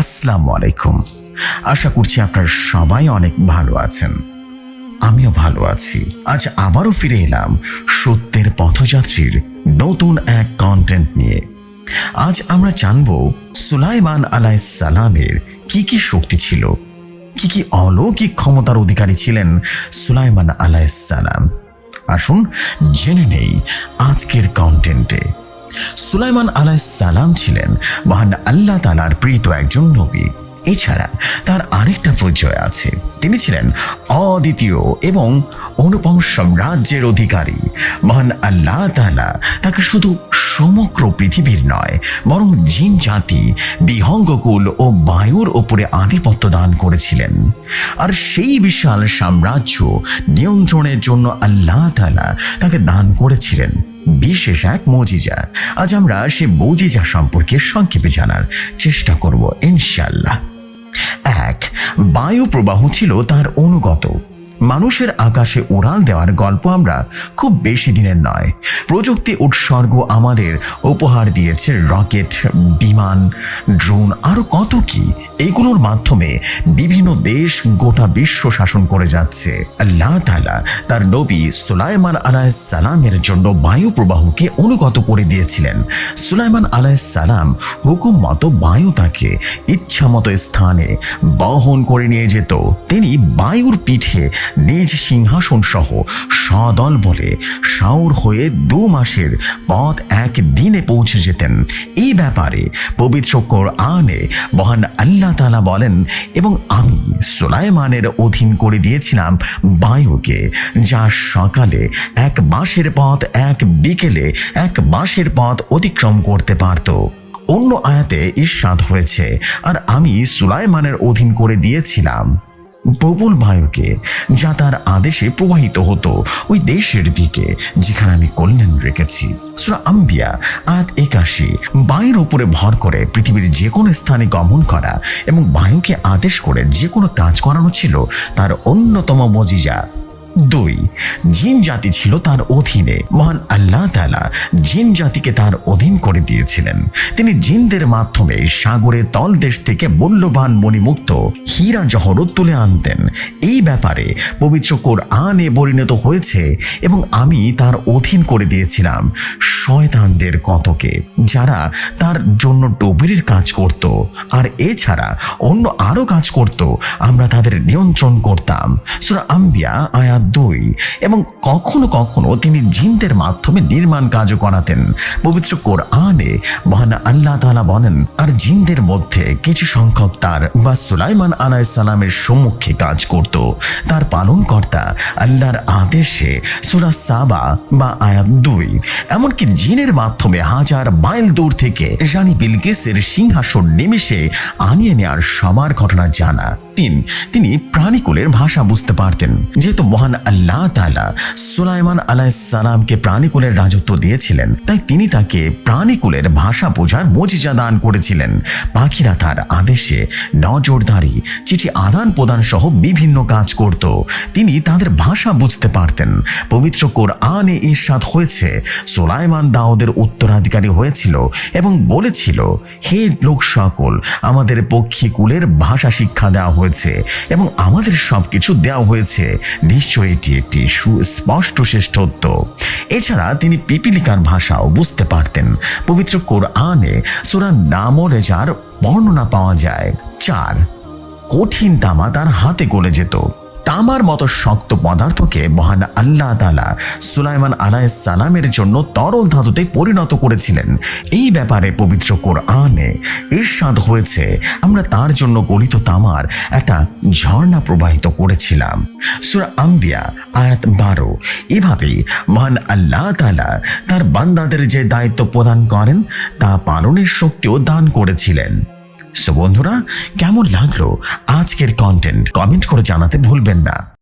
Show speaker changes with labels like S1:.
S1: আসসালামু আলাইকুম। আশা করছি আপনারা সবাই অনেক ভালো আছেন। আমিও ভালো আছি। আজ আবারও ফিরে এলাম সত্যের পথযাত্রীর নতুন এক কন্টেন্ট নিয়ে। আজ আমরা জানব সুলাইমান আলাইহিস সালামের কি কি শক্তি ছিল, কি কি অলৌকিক ক্ষমতার অধিকারী ছিলেন সুলাইমান আলাইহিস সালাম। আসুন জেনে নেই আজকের কন্টেন্টে সুলাইমান সালাম ছিলেন মহান আল্লাহ তালার প্রীত একজন নবী। এছাড়া তার আরেকটা পরিচয় আছে। তিনি ছিলেন অদ্বিতীয় এবং অনুপম সাম্রাজ্যের অধিকারী। মহান আল্লাহ তালা তাকে শুধু সমগ্র পৃথিবীর নয়, বরং জিন জাতি, বিহঙ্গকুল ও বায়ুর ওপরে আধিপত্য দান করেছিলেন। আর সেই বিশাল সাম্রাজ্য নিয়ন্ত্রণের জন্য আল্লাহ তালা তাকে দান করেছিলেন। বিশেষ এক মজিজা। আজ আমরা সে মজিজা সম্পর্কে সংক্ষেপে জানার চেষ্টা করব ইনশাল্লাহ এক, বায়ু প্রবাহ ছিল তার অনুগত। মানুষের আকাশে উড়াল দেওয়ার গল্প আমরা খুব বেশি দিনের নয়। প্রযুক্তি উৎসর্গ আমাদের উপহার দিয়েছে রকেট, বিমান, ড্রোন আরও কত কি? এগুলোর মাধ্যমে বিভিন্ন দেশ গোটা বিশ্ব শাসন করে যাচ্ছে। আল্লাহ তার নবী সুলাইমান আলাইহিস সালামের জন্য বায়ু প্রবাহকে অনুগত করে দিয়েছিলেন। সুলাইমান আলাইহিস সালাম হুকুম মতো বায়ু তাকে ইচ্ছা মতো স্থানে বহন করে নিয়ে যেত। তিনি বায়ুর পিঠে নিজ সিংহাসন সহ সদল বলে সাউর হয়ে দু মাসের পথ এক দিনে পৌঁছে যেতেন। এই ব্যাপারে পবিত্র কোরআনে মহান আল্লাহ তালা বলেন, এবং আমি সোলায়মানের অধীন করে দিয়েছিলাম বায়ুকে, যা সকালে এক বাঁশের পথ, এক বিকেলে এক বাঁশের পথ অতিক্রম করতে পারত। অন্য আয়াতে ঈর্ষাদ হয়েছে, আর আমি সুলাইমানের অধীন করে দিয়েছিলাম। প্রবল বায়ুকে, যা তার আদেশে প্রবাহিত হতো ওই দেশের দিকে, যেখানে আমি কল্যাণ রেখেছি। সুরা আম্বিয়া, আয়াত একাশি, বায়ুর ওপরে ভর করে পৃথিবীর যে কোনো স্থানে গমন করা এবং বায়ুকে আদেশ করে যে কোনো কাজ করানো ছিল তার অন্যতম মজিজা। দুই, জিন জাতি ছিল তার অধীনে। মহান আল্লাহ তালা জিন জাতিকে তার অধীন করে দিয়েছিলেন। তিনি জিনদের মাধ্যমে সাগরের তলদেশ থেকে মূল্যবান মণিমুক্ত হীরা জহরত তুলে আনতেন। এই ব্যাপারে পবিত্র কোরআনে পরিণত হয়েছে এবং আমি তার অধীন করে দিয়েছিলাম শয়তানদের কতকে, যারা তার জন্য ডুবুরির কাজ করত। আর এছাড়া অন্য আরও কাজ করত। আমরা তাদের নিয়ন্ত্রণ করতাম। সুরা আম্বিয়া, আয়াত দুই এবং কখনো কখনো তিনি জিনদের মাধ্যমে নির্মাণ কাজও করাতেন। পবিত্র কোরআনে মহান আল্লাহ তাআলা বলেন, আর জিনদের মধ্যে কিছু সংখ্যক তার বা সুলাইমান আলাইসালামের সম্মুখে কাজ করত। তার পালনকর্তা আল্লাহর আদেশে সুরা সাবা বা আয়াত দুই, এমনকি জিনের মাধ্যমে হাজার মাইল দূর থেকে রানী বিলকেসের সিংহাসন নিমেষে আনিয়ে নেওয়ার সবার ঘটনা জানা। তিন, তিনি প্রাণীকুলের ভাষা বুঝতে পারতেন। যেহেতু মহান আল্লাহ তালা সুলাইমান আলাইসালামকে প্রাণীকুলের রাজত্ব দিয়েছিলেন, তাই তিনি তাকে প্রাণীকুলের ভাষা বোঝার মজিজা দান করেছিলেন। পাখিরা তার আদেশে নজরদারি, চিঠি আদান প্রদান সহ বিভিন্ন কাজ করত। তিনি তাদের ভাষা বুঝতে পারতেন। পবিত্র কোরআনে ঈর্ষাদ হয়েছে, সোলাইমান দাউদের উত্তরাধিকারী হয়েছিল এবং বলেছিল, হে লোক সকল আমাদের পক্ষী কুলের ভাষা শিক্ষা দেওয়া হয়েছে। এবং আমাদের সব কিছু দেওয়া হয়েছে। নিশ্চয়ই এটি একটি সুস্পষ্ট শ্রেষ্ঠত্ব। এছাড়া তিনি পিপিলিকার ভাষাও বুঝতে পারতেন। পবিত্র কোরআনে সুরা নামরেজার বর্ণনা পাওয়া যায়। চার, কঠিন তামা তার হাতে গলে যেত। তামার মতো শক্ত পদার্থকে মহান আল্লাহ তালা সুলাইমান সালামের জন্য তরল ধাতুতে পরিণত করেছিলেন। এই ব্যাপারে পবিত্র কোরআনে ঈর্ষাদ হয়েছে, আমরা তার জন্য গলিত তামার একটা ঝর্ণা প্রবাহিত করেছিলাম। সুরা আম্বিয়া, আয়াত বারো। এভাবেই মহান আল্লাহ তালা তার বান্দাদের যে দায়িত্ব প্রদান করেন, তা পালনের শক্তিও দান করেছিলেন। সো বন্ধুরা কেমন লাগল আজকের কন্টেন্ট কমেন্ট করে জানাতে ভুলবেন না।